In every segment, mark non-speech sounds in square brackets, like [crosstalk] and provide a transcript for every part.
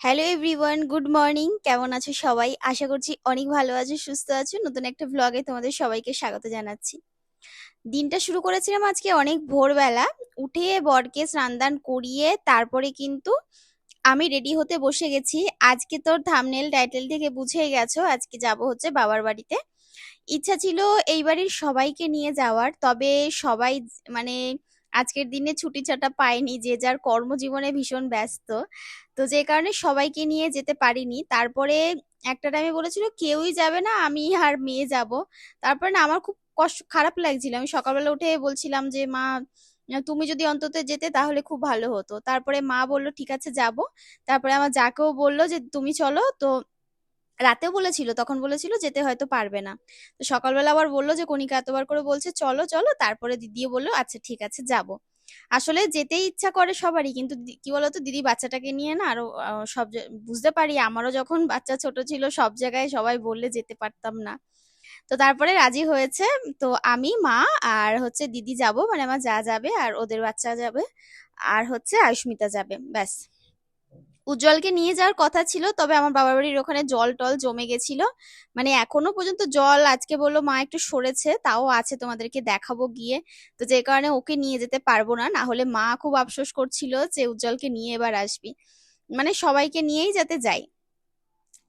Hello everyone good morning কেমন আছো সবাই? আশা করছি অনেক ভালো আছো, সুস্থ আছো। নতুন একটা ভ্লগে তোমাদের সবাইকে স্বাগত জানাচ্ছি। দিনটা শুরু করেছিলাম আজকে অনেক ভোরবেলা। উঠে বরকে স্নান করিয়ে তারপরে কিন্তু আমি রেডি হতে বসে গেছি। আজকে তোর থামনেল টাইটেল থেকে বুঝেই গেছো, আজকে যাব হচ্ছে বাবার বাড়িতে। ইচ্ছা ছিল এই বাড়ির সবাইকে নিয়ে যাওয়ার, তবে সবাই মানে আজকের দিনে ছুটি ছাটা পায়নি যে যার কর্মজীবনে ভীষণ ব্যস্ত। তো যে কারণে সবাইকে নিয়ে যেতে পারিনি। তারপরে একটা টাইমে বলেছিল, কেউই যাবে না, আমি আর মেয়ে যাব। তারপরে না, আমার খুব কষ্ট, খারাপ লাগছিল। আমি সকালবেলা উঠে বলছিলাম যে, মা, তুমি যদি অন্তত যেতে তাহলে খুব ভালো হতো। তারপরে মা বলল, ঠিক আছে, যাব। তারপরে আমার যাকেও বলল যে, তুমি চলো। তো রাতেও বলেছিল, তখন বলেছিল যেতে হয়তো পারবে না। তো সকালবেলা আবার বলল যে, কণিকা এতবার করে বলছে, চলো চলো। তারপরে দিদিও বলল আচ্ছা ঠিক আছে, যাব। আসলে যেতেই ইচ্ছা করে সবারই, কিন্তু কি বলতো, দিদি বাচ্চাটাকে নিয়ে না আরও সব বুঝতে পারি, আমারও যখন বাচ্চা ছোট ছিল, সব জায়গায় সবাই বললে যেতে পারতাম না। তো তারপরে রাজি হয়েছে। তো আমি, মা আর হচ্ছে দিদি যাব মানে আমার যা যাবে, আর ওদের বাচ্চা যাবে, আর হচ্ছে আয়ুস্মিতা যাবে, ব্যাস। উজ্জ্বলকে নিয়ে যাওয়ার কথা ছিল, তবে আমার বাবার বাড়ির ওখানে জল টল জমে গেছিল। মানে এখনও পর্যন্ত জল আজকে বলল, মা একটু সরেছে, তাও আছে, তোমাদেরকে দেখাবো গিয়ে। তো যে কারণে ওকে নিয়ে যেতে পারব না না হলে মা খুব আফসোস করছিল যে উজ্জ্বলকে নিয়ে এবার আসবি। মানে সবাইকে নিয়েই যাতে যাই।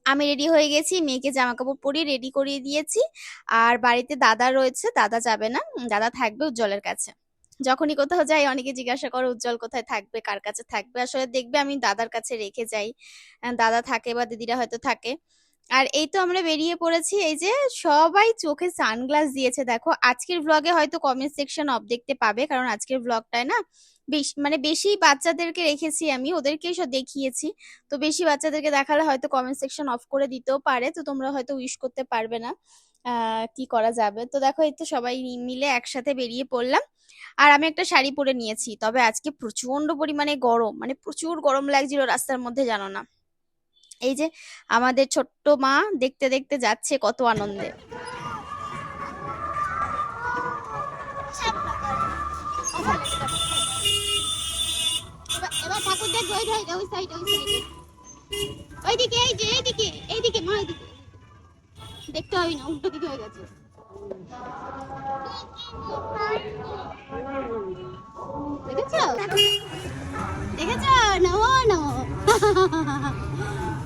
আমি রেডি হয়ে গেছি, মেয়েকে জামা কাপড় পরিয়ে রেডি করিয়ে দিয়েছি। আর বাড়িতে দাদা রয়েছে, দাদা যাবে না, দাদা থাকবে উজ্জ্বলের কাছে। যখনই কোথাও যাই, অনেকে জিজ্ঞাসা করে, উজ্জ্বল কোথায় থাকবে? কার কাছে থাকবে? আসলে দেখবে আমি দাদার কাছে রেখে যাই। দাদা থাকে বা দিদিরা হয়তো থাকে। আর এই তো আমরা বেরিয়ে পড়েছি, এই যে সবাই চোখে সানগ্লাস দিয়েছে, দেখো। আজকের ব্লগে হয়তো কমেন্ট সেকশন অফ দেখতে পাবে, কারণ আজকের ব্লগটায় না বেশ মানে বেশি বাচ্চাদেরকে রেখেছি আমি, ওদেরকেই সব দেখিয়েছি। তো বেশি বাচ্চাদেরকে দেখালে হয়তো কমেন্ট সেকশন অফ করে দিতেও পারে, তো তোমরা হয়তো উইশ করতে পারবে না কি করা যাবে। তো দেখো, এই তো সবাই মিলে একসাথে বেরিয়ে পড়লাম। আর আমি একটা শাড়ি পরে নিয়েছি, তবে আজকে প্রচণ্ড পরিমাণে গরম মানে প্রচুর গরম লাগছিল রাস্তার মধ্যে, জানো না। এই যে আমাদের ছোট্ট মা দেখতে দেখতে যাচ্ছে কত আনন্দে। ঠাকুর ওইদিকে, এই যে, এইদিকে এইদিকে, মা এইদিকে। দেখতে হবে না, উল্টো দিকে হয়ে গেছে। দেখেছ? দেখেছ? নমো [laughs]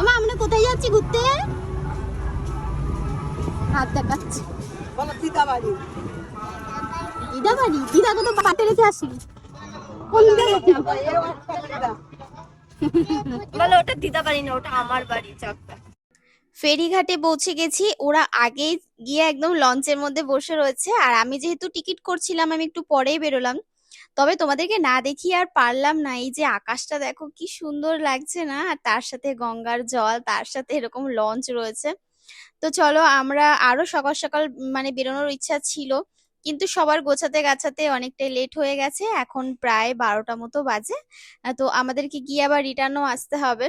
আমা আমরা কোথায় যাচ্ছি? ঘুরতে? হাত দেখাচ্ছি। বলো দিদা বাড়ি দিদাকে তো পাতে রেখে আসি কোন বলো ওটা দিদা বাড়ি না ওটা আমার বাড়ি চকটা ফেরিঘাটে পৌঁছে গেছি। ওরা আগেই গিয়ে একদম লঞ্চের মধ্যে বসে রয়েছে। আর আমি যেহেতু টিকিট করছিলাম আমি একটু পরেই বেরোলাম। তবে তোমাদেরকে না দেখিয়ে আর পারলাম না। এই যে আকাশটা দেখো কি সুন্দর লাগছে না? আর তার সাথে গঙ্গার জল, তার সাথে এরকম লঞ্চ রয়েছে। তো চলো আমরা আরও সকাল সকাল মানে বেরোনোর ইচ্ছা ছিল। কিন্তু সবার গোছাতে গাছাতে অনেকটাই লেট হয়ে গেছে। এখন প্রায় বারোটা মতো বাজে। তো আমাদেরকে গিয়ে আবার রিটার্নও আসতে হবে।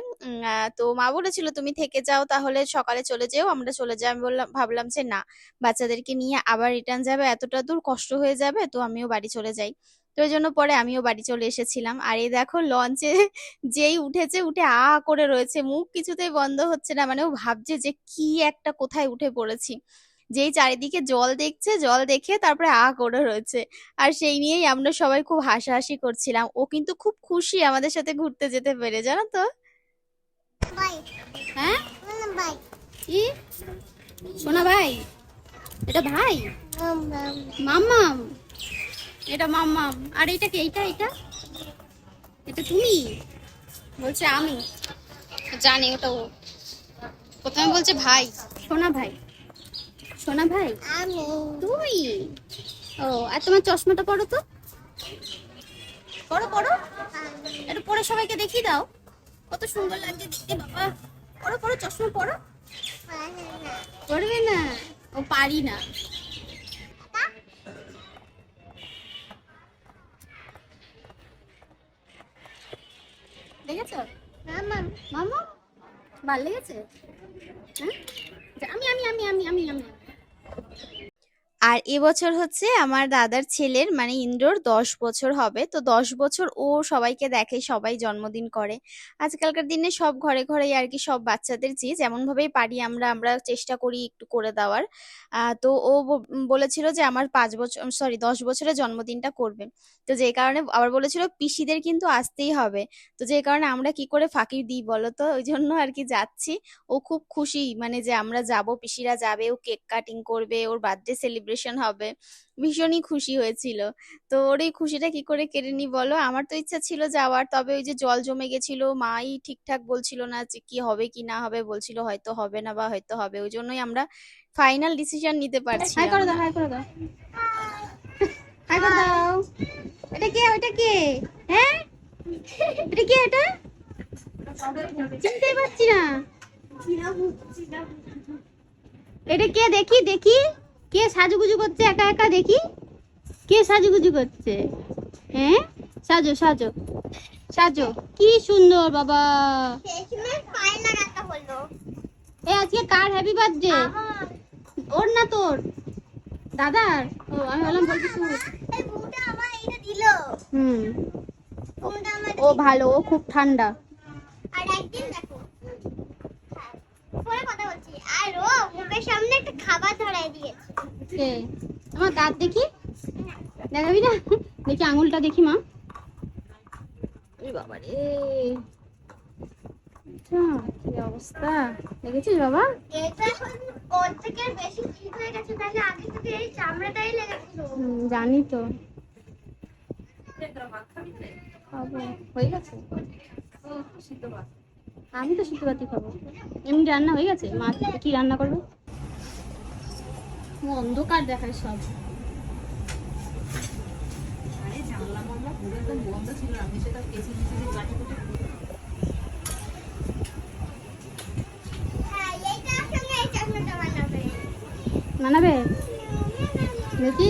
তো মা বলেছিল, তুমি থেকে যাও, তাহলে সকালে চলে যেও। আমরা চলে যাই। আমি বললাম, ভাবলাম যে না, বাচ্চাদেরকে নিয়ে আবার রিটার্ন যাবে। এতটা দূর কষ্ট হয়ে যাবে, তো আমিও বাড়ি চলে যাই। তো এই জন্য পরে আমিও বাড়ি চলে এসেছিলাম। আর এই দেখো লঞ্চে যেই উঠেছে উঠে আ করে রয়েছে। মুখ কিছুতেই বন্ধ হচ্ছে না মানে ও ভাবছে যে কি একটা কোথায় উঠে পড়েছি। যেই চারিদিকে জল দেখছে জল দেখে তারপরে আ করে রয়েছে। আর সেই নিয়েই আমরা সবাই খুব হাসাহাসি করছিলাম। ও কিন্তু খুব খুশি আমাদের সাথে ঘুরতে যেতে পেরে জানো তো? হ্যাঁ? কি? সোনা ভাই? এটা ভাই মাম্মাম এটা মাম্মাম আর এটা কি? এইটা এটা এটা তুমি? বলছে আমি। জানি ওটা ও। প্রথমে বলছে ভাই। সোনা ভাই। সোনা ভাই? তুমি? ও আর তোমার চশমাটা পড়ো তো। পড়ো পড়ো একটু পরে সবাইকে দেখিয়ে দাও। কত সুন্দর লাগছে দেখতে বাবা। পড়ো পড়ো চশমা পড়ো পড়বে না। ও পারি না। দেখেছ মামা ভালো লেগেছে? হ্যাঁ? আমি আমি আমি আমি আমি আমি। আর এবছর হচ্ছে আমার দাদার ছেলের মানে ইন্দ্রর দশ বছর হবে। তো দশ বছর ও সবাইকে দেখে, সবাই জন্মদিন করে। আজকালকার দিনে সব ঘরে ঘরেই আর কি সব বাচ্চাদের চেয়ে যেমন ভাবেই পারি আমরা আমরা চেষ্টা করি একটু করে দেওয়ার। তো ও বলেছিল যে আমার পাঁচ বছর সরি দশ বছরের জন্মদিনটা করবে। তো যে কারণে আবার বলেছিল পিসিদের কিন্তু আসতেই হবে। তো যে কারণে আমরা কি করে ফাঁকি দিই বলো তো? ওই জন্য আর কি যাচ্ছি। ও খুব খুশি মানে যে আমরা যাব, পিসিরা যাবে, ও কেক কাটিং করবে, ওর বার্থডে সেলিব্রেশন হবে। ভীষণই খুশি হয়েছিল। তো ওর এই খুশিটা কি করে কেড়ে নি বলো? আমার তো ইচ্ছা ছিল যাওয়ার তবে ওই যে জল জমে গেছিল মাই ঠিকঠাক বলছিল না যে কি হবে কি না হবে বলছিল হয়তো হবে না বা হয়তো হবে ওই জন্যই আমরা ফাইনাল ডিসিশন নিতে পারছি হাই করে দাও হাই করে দাও। হাই করে দাও। এটা কে ওটা কে? হ্যাঁ? এটা কে এটা? চিনতেই পারছি না। এটা কে দেখি দেখি। কে সাজুগুজু করছে একা একা দেখি? কে সাজুগুজু করছে? হ্যাঁ? সাজো সাজো। সাজো। কি সুন্দর, বাবা। এ, আজকে কার হ্যাপি বার্থডে ওর না তোর? দাদার? ও, আমি বললাম বলছি হুম। ও ভালো, ও খুব ঠান্ডা। আর একদিন আর ও মুখের সামনে একটা খাবার ধরাই দিয়েছে। কে আমার দাঁত দেখি। দেখাবি না? দেখি আঙুলটা দেখি মা। বাবা রে। আচ্ছা, কি অবস্থা? দেখেছিস বাবা? জানি তো। হয়ে গেছে? আমি তো ভাতই খাব। এমনি রান্না হয়ে গেছে? মা কি রান্না করবে? অন্ধকার দেখায় সব। মানাবে? দেখি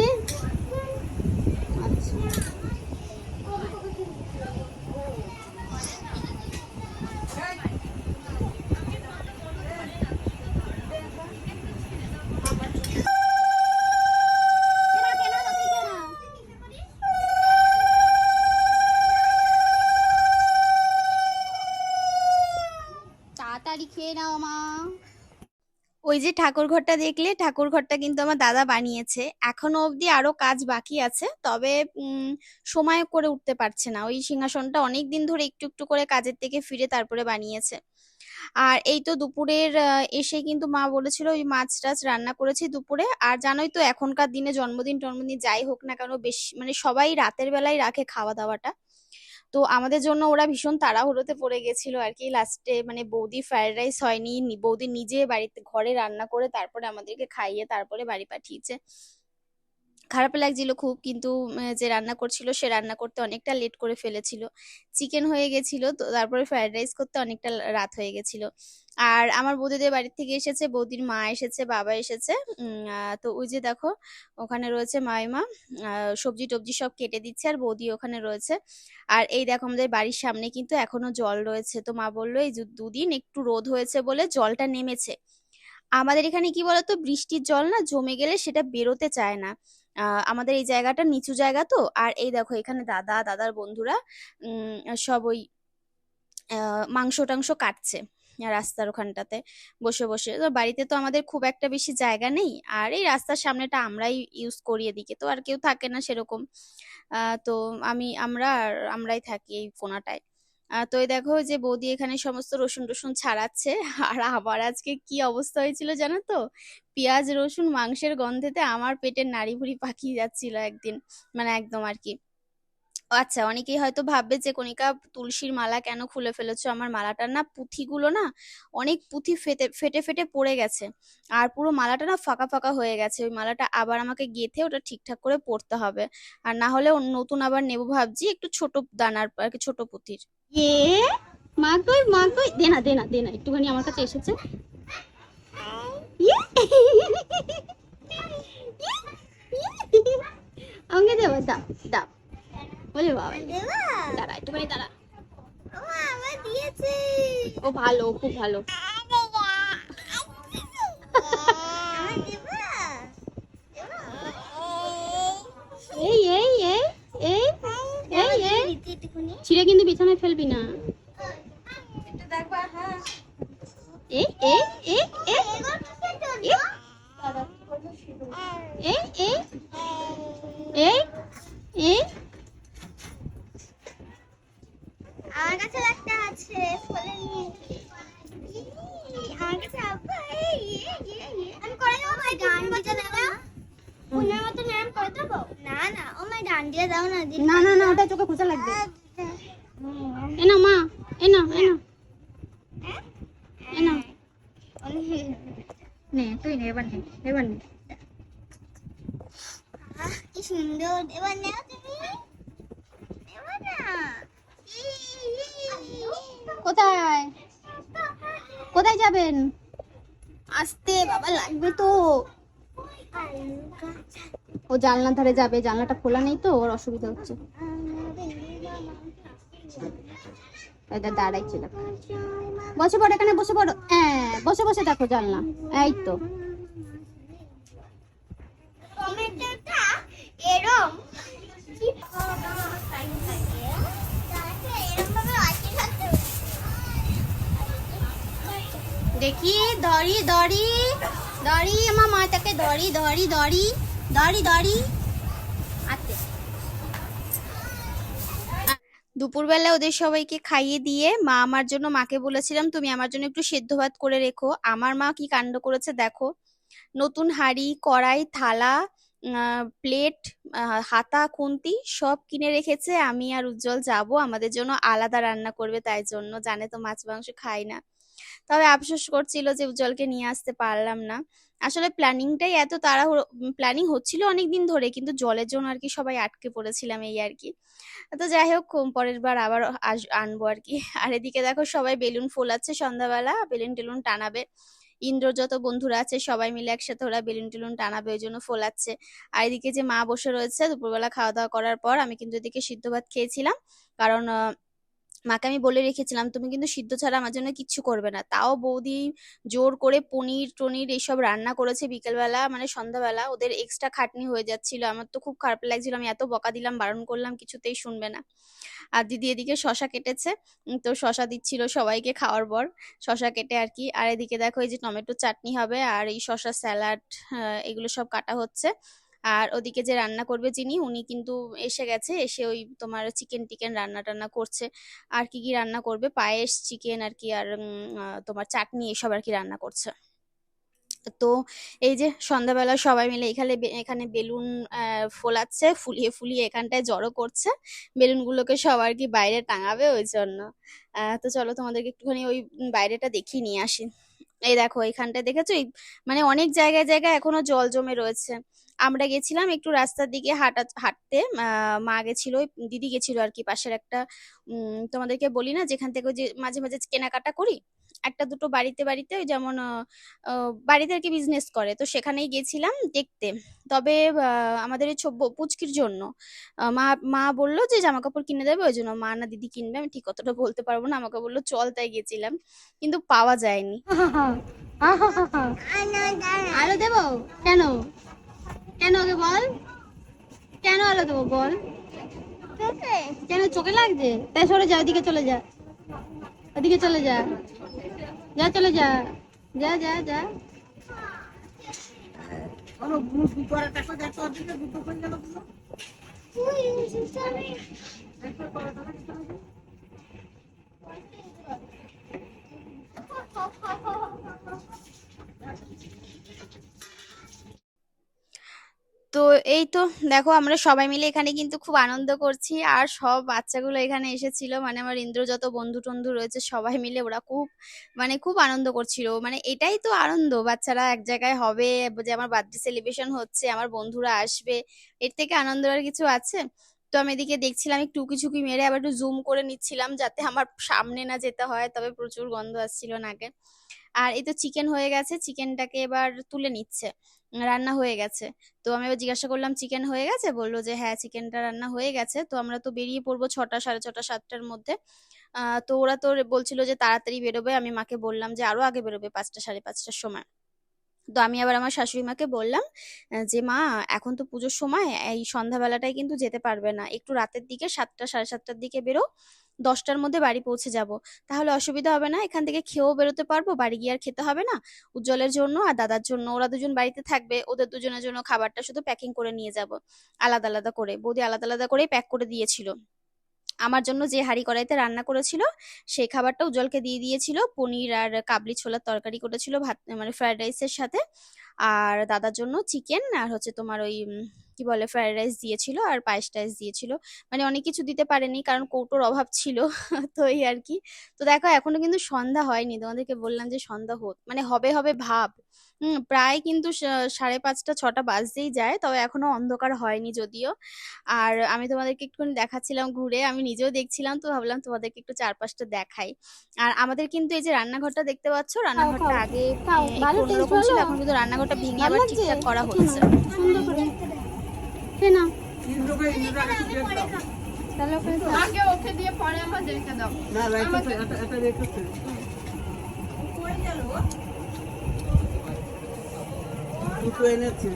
আচ্ছা তাড়াতাড়ি খেয়ে নাও মা ওই যে ঠাকুর ঘরটা দেখলে, ঠাকুর ঘরটা কিন্তু আমার দাদা বানিয়েছে। এখনও অবধি আরও কাজ বাকি আছে, তবে সময় করে উঠতে পারছে না। ওই সিংহাসনটা অনেক দিন ধরে একটু একটু করে কাজের থেকে ফিরে তারপরে বানিয়েছে। আর এই তো দুপুরের এসে কিন্তু মা বলেছিল ওই মাছ টাছ রান্না করেছি দুপুরে। আর জানোই তো, এখনকার দিনে জন্মদিন টন্মদিন যাই হোক না কেন বেশ মানে সবাই রাতের বেলায় রাখে খাওয়া দাওয়াটা তো আমাদের জন্য ওরা ভীষণ তাড়াহুড়োতে পড়ে গেছিল আর কি। লাস্টে মানে বৌদি ফ্রাইড রাইস হয়নি বৌদি নিজে বাড়িতে, ঘরে রান্না করে তারপরে আমাদেরকে খাইয়ে তারপরে বাড়ি পাঠিয়েছে। খারাপ লাগছিল খুব, কিন্তু যে রান্না করছিল সে রান্না করতে অনেকটা লেট করে ফেলেছিল। চিকেন হয়ে গেছিল, তো তারপরে ফ্রাইড রাইস করতে অনেকটা রাত হয়ে গেছিল। আর আমার বৌদিদের বাড়ি থেকে এসেছে, বৌদির মা এসেছে, বাবা এসেছে তো ওই যে দেখো, ওখানে রয়েছে মাইমা সবজি টবজি সব কেটে দিচ্ছে আর বৌদি ওখানে রয়েছে। আর এই দেখো আমাদের বাড়ির সামনে কিন্তু এখনও জল রয়েছে, তো মা বলল এই দুদিন একটু রোদ হয়েছে বলে জলটা নেমেছে। আমাদের এখানে কি বলতো, বৃষ্টির জল না জমে গেলে সেটা বেরোতে চায় না। আমাদের এই জায়গাটা নিচু জায়গা তো। আর এই দেখো, এখানে দাদা, দাদার বন্ধুরা সব ওই মাংস টাংস কাটছে রাস্তার ওখানটাতে বসে বসে। তো বাড়িতে তো আমাদের খুব একটা বেশি জায়গা নেই। আর এই রাস্তার সামনেটা আমরাই ইউজ করি এদিকে। তো আর কেউ থাকে না সেরকম। তো আমি, আমরা আমরাই থাকি এই কোনাটায়। তো এই দেখো যে বৌদি এখানে সমস্ত রসুন টসুন ছাড়াচ্ছে। [laughs] আর আমার আজকে কি অবস্থা হয়েছিল জানো তো? পেঁয়াজ, রসুন মাংসের গন্ধেতে আমার পেটের নাড়ি ভুড়ি পাকিয়ে যাচ্ছিল একদিন। মানে একদম আর কি। আচ্ছা অনেকেই হয়তো ভাববে যে, কণিকা, তুলসীর মালা কেন খুলে ফেলেছো? আমার মালাটার না পুঁথিগুলো না অনেক পুঁথি ফেটে ফেটে ফেটে পড়ে গেছে। আর পুরো মালাটা না ফাঁকা ফাঁকা হয়ে গেছে। ওই মালাটা আবার আমাকে গেঁথে ওটা ঠিকঠাক করে পরতে হবে। আর না হলে নতুন আবার নেব ভাবছি একটু ছোট দানার, আর কি ছোট পুঁথির। এ, মা কই মা কই? দে না দে না দে না, একটুখানি আমার কাছে এসেছে! আমাকে দেবো দাও দাও বলে বাবা। দাঁড়া একটুখানি দাঁড়া। ও ভালো খুব ভালো। এই এই এই এই এই এই। ছিঁড়ে কিন্তু বিছানায় ফেলবি না। এই এই এই এই সুন্দর। এবার নাও তুমি। কোথায়? কোথায় যাবেন? আসতে বাবা লাগবে তো। ও জানলার ধারে যাবে। জানলাটা খোলা নেই তো, ওর অসুবিধা হচ্ছে। এটা দাঁড়াই ছিল। বসে পড়ো, এখানে বসে পড়ো। হ্যাঁ বসে বসে দেখো জানলা। এই তো। দেখি দড়ি দড়ি দড়ি আমার মাটাকে দড়ি দড়ি দড়ি দড়ি দড়ি আচ্ছা দুপুরবেলা ওদের সবাইকে খাইয়ে দিয়ে মা আমার জন্য, মাকে বলেছিলাম, তুমি আমার জন্য একটু সেদ্ধ ভাত করে রেখো। আমার মা কি কাণ্ড করেছে দেখো। নতুন হাঁড়ি, কড়াই, থালা প্লেট হাতা, খুন্তি সব কিনে রেখেছে। আমি আর উজ্জ্বল যাব। আমাদের জন্য আলাদা রান্না করবে, তাই জন্য জানে তো মাছ, মাংস খাই না। তবে আফসোস করছিল যে উজ্জ্বলকে নিয়ে আসতে পারলাম না। আসলে প্ল্যানিংটাই এত তাড়াহুড়ো প্ল্যানিং হচ্ছিল অনেক দিন ধরে, কিন্তু জলের জন্য আর কি সবাই আটকে পড়েছিলাম এই আর কি। তো যাই হোক পরের বার আবার আনব আর কি। আর এদিকে দেখো সবাই বেলুন ফোলাচ্ছে সন্ধ্যাবেলা, বেলুন টেলুন টানাবে। ইন্দ্র যত বন্ধুরা আছে সবাই মিলে একসাথে ওরা বেলুন টেলুন টানাবে, ওই জন্য ফোলাচ্ছে। আর এদিকে যে মা বসে রয়েছে, দুপুরবেলা খাওয়া দাওয়া করার পর আমি কিন্তু এদিকে সিদ্ধ ভাত খেয়েছিলাম। কারণ মাকে আমি বলে রেখেছিলাম, তুমি কিন্তু সিদ্ধ ছাড়া আমার জন্য কিচ্ছু করবে না। তাও বৌদি জোর করে পনির টনির এইসব রান্না করেছে বিকেলবেলা মানে সন্ধ্যাবেলা। ওদের এক্সট্রা খাটনি হয়ে যাচ্ছিল। আমার তো খুব খারাপ লাগছিল। আমি এত বকা দিলাম, বারণ করলাম, কিছুতেই শুনবে না। আর দিদি এদিকে শশা কেটেছে। তো শশা দিচ্ছিল সবাইকে খাওয়ার পর। শশা কেটে আর কি। আর এদিকে দেখো এই যে টমেটো চাটনি হবে, আর এই শশা স্যালাড এগুলো সব কাটা হচ্ছে। আর ওদিকে যে রান্না করবে যিনি, উনি কিন্তু এসে গেছে, এসে ওই তোমার চিকেন টিকেন রান্না টান্না করছে। আর কি কি রান্না করবে? পায়েস চিকেন আর কি, আর তোমার চাটনি, এসব আর কি রান্না করছে। তো এই যে সন্ধ্যাবেলা সবাই মিলে এখানে এখানে বেলুন ফোলাচ্ছে, ফুলিয়ে ফুলিয়ে এখানটায় জড়ো করছে। বেলুনগুলোকে সব আর কি বাইরে টাঙাবে ওই জন্য। তো চলো তোমাদেরকে একটুখানি ওই বাইরেটা দেখিয়ে নিয়ে আসি। এই দেখো, এখানটায় দেখেছ? মানে অনেক জায়গায় জায়গায় এখনও জল জমে রয়েছে। আমরা গেছিলাম একটু রাস্তার দিকে হাঁটা, হাঁটতে। মা গেছিল দিদি গেছিল আর কি পাশের একটা তোমাদেরকে বলি না, যেখান থেকে যে মাঝে মাঝে কেনাকাটা করি, একটা দুটো বাড়িতে বাড়িতে ওই যেমন বাড়িতে আর কি বিজনেস করে। তো সেখানেই গেছিলাম দেখতে। তবে আমাদের এই পুচকির জন্য মা মা বলল যে জামা কাপড় কিনে দেবে, ওই জন্য মা না দিদি কিনবে, আমি ঠিক অতটা বলতে পারব না, আমাকে বলল চল তাই গেছিলাম। কিন্তু পাওয়া যায়নি। আলো দেবো? কেন? কেন ওকে বল? কেন আলো দেবো বল? কেন চোখে লাগছে? তাই সরে যা ওদিকে চলে যা। ওদিকে চলে যা। যা চলে যা। যা যা যা। তো এই তো দেখো আমরা সবাই মিলে এখানে কিন্তু খুব আনন্দ করছি। আর সব বাচ্চাগুলো এখানে এসেছিল। মানে আমার ইন্দ্র যত বন্ধু টন্ধু রয়েছে, সবাই মিলে ওরা খুব মানে খুব আনন্দ করছিল। মানে এটাই তো আনন্দ, বাচ্চারা এক জায়গায় হবে, যে আমার বার্থডে সেলিব্রেশন হচ্ছে, আমার বন্ধুরা আসবে। এর থেকে আনন্দ আর কিছু আছে? তো আমি এদিকে দেখছিলাম একটু উকি মেরে আবার একটু জুম করে নিচ্ছিলাম যাতে আমার সামনে না যেতে হয়, তবে প্রচুর গন্ধ আসছিল নাকে। আর এই তো চিকেন হয়ে গেছে চিকেনটাকে এবার তুলে নিচ্ছে। রান্না হয়ে গেছে। তো আমি এবার জিজ্ঞাসা করলাম চিকেন হয়ে গেছে? বলল যে হ্যাঁ চিকেনটা রান্না হয়ে গেছে। তো আমরা তো বেরিয়ে পড়ব ছটা, সাড়ে ছটা, সাতটার মধ্যে। তো ওরা তো বলছিল যে, তাড়াতাড়ি বেরোবে। আমি মাকে বললাম যে, আরও আগে বেরোবে পাঁচটা, সাড়ে পাঁচটার সময়। তো আমি আবার আমার শাশুড়ি মাকে বললাম যে মা, এখন তো পুজোর সময়, এই সন্ধ্যাবেলাটায় কিন্তু যেতে পারবে না। একটু রাতের দিকে সাতটা, সাড়ে সাতটার দিকে বেরো, দশটার মধ্যে বাড়ি পৌঁছে যাব। তাহলে অসুবিধা হবে না, এখান থেকে খেয়েও বেরোতে পারব, বাড়ি গিয়ে আর খেতে হবে না। উজ্জ্বলের জন্য আর দাদার জন্য, ওরা দুজন বাড়িতে থাকবে, ওদের দুজনের জন্য খাবারটা শুধু প্যাকিং করে নিয়ে যাব, আলাদা আলাদা করে। বৌদি আলাদা আলাদা করেই প্যাক করে দিয়েছিল। আমার জন্য যে হাঁড়ি কড়াইতে রান্না করেছিল, সেই খাবারটা উজ্জ্বলকে দিয়ে দিয়েছিল। পনির আর কাবলি ছোলার তরকারি করেছিল ভাত মানে ফ্রাইড রাইসের সাথে। আর দাদার জন্য চিকেন, আর হচ্ছে তোমার ওই কি বলে ফ্রাইড রাইস দিয়েছিল আর পায়েস টায়েস দিয়েছিল। মানে অনেক কিছু দিতে পারেনি কারণ কৌটোর অভাব ছিল [laughs] তো এই আর কি। তো দেখো এখনও কিন্তু সন্ধ্যা হয়নি। তোমাদেরকে বললাম যে সন্ধ্যা হোক মানে হবে হবে ভাব। হুম প্রায় কিন্তু সাড়ে পাঁচটা ছটা বাজতেই যায় তবে এখনও অন্ধকার হয়নি যদিও। আর আমি তোমাদেরকে একটুখানি দেখাচ্ছিলাম ঘুরে আমি নিজেও দেখছিলাম তো ভাবলাম তোমাদেরকে একটু চারপাশটা দেখাই। আর আমাদের কিন্তু এই যে রান্নাঘরটা দেখতে পাচ্ছ রান্নাঘরটা আগে এখন কিন্তু রান্নাঘরটা ভেঙে আবার ঠিকঠাক করা হচ্ছে নাও, সুন্দর করে খেয়ে নাও ইন্দ্রকে ইন্দ্রটাকে একটু প্লেট দাও তাহলে ওখানে আগে ওকে দিয়ে পরে আমাদেরকে দাও। না রাইখেছে এটা এটা রেখেছে দুটো এনেছি।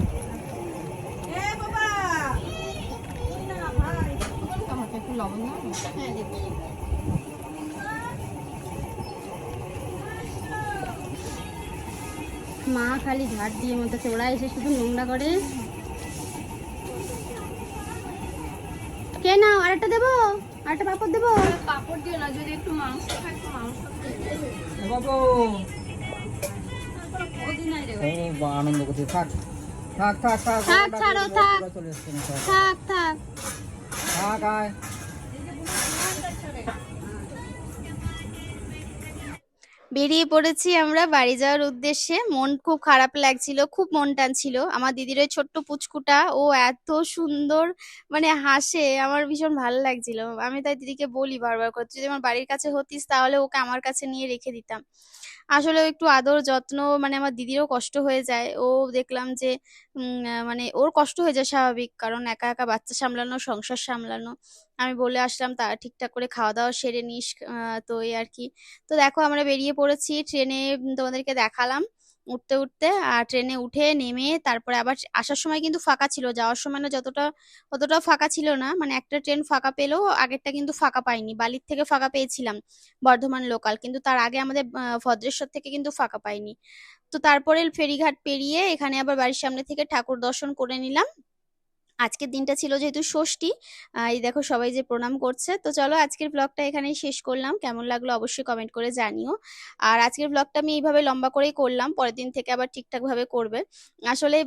আমাকে একটু লবণ দাও হ্যাঁ। মা খালি ঝাড় দিয়ে মতো ওরা এসে শুধু নোংরা করে আরেকটা দেবো? আরেকটা পাপড় দেবো? পাপড় দিও না যদি একটু মাংস থাকতো মাংস বাবু। আনন্দ করছে থাক। থাক থাক থাক থাক, ছাড়ো, থাক। থাক। থাক থাক। থাক আয়। বেরিয়ে পড়েছি আমরা বাড়ি যাওয়ার উদ্দেশ্যে। মন খুব খারাপ লাগছিল, খুব মন টানছিল। আমার দিদির ওই ছোট্ট পুচকুটা, ও এত সুন্দর মানে হাসে, আমার ভীষণ ভালো লাগছিল। আমি তাই দিদিকে বলি বারবার করতে যদি আমার বাড়ির কাছে হতিস তাহলে ওকে আমার কাছে নিয়ে রেখে দিতাম। আসলে একটু আদর যত্ন মানে আমার দিদিরও কষ্ট হয়ে যায়। ও দেখলাম যে মানে ওর কষ্ট হয়ে যায় স্বাভাবিক, কারণ একা একা বাচ্চা সামলানো, সংসার সামলানো। আমি বলে আসলাম, তা ঠিকঠাক করে খাওয়া দাওয়া সেরে নিস তো এই আর কি। তো দেখো আমরা বেরিয়ে পড়েছি, ট্রেনে তোমাদেরকে দেখালাম। উঠতে উঠতে আর ট্রেনে উঠে নেমে তারপরে আবার আসার সময় কিন্তু ফাঁকা ছিল। যাওয়ার সময় না যতটা, অতটা ফাঁকা ছিল না। মানে একটা ট্রেন ফাঁকা পেলেও আগেরটা কিন্তু ফাঁকা পাইনি। বালির থেকে ফাঁকা পেয়েছিলাম বর্ধমান লোকাল কিন্তু তার আগে আমাদের ভদ্রেশ্বর থেকে কিন্তু ফাঁকা পাইনি। তো তারপরে ফেরিঘাট পেরিয়ে এখানে আবার বাড়ির সামনে থেকে ঠাকুর দর্শন করে নিলাম। আজকের দিনটা ছিল যেহেতু ষষ্ঠী এই দেখো সবাই যে প্রণাম করছে। তো চলো আজকের ব্লগটা এখানেই শেষ করলাম। কেমন লাগল অবশ্যই কমেন্ট করে জানিও। আর আজকের ব্লগটা আমি এইভাবে লম্বা করেই করলাম, পরের দিন থেকে আবার ঠিকঠাক ভাবে করবে। আসলে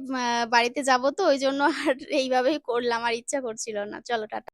বাড়িতে যাব তো, ওই জন্য আর [laughs] এইভাবেই করলাম, আর ইচ্ছা করছিল না। চলো, টাটা।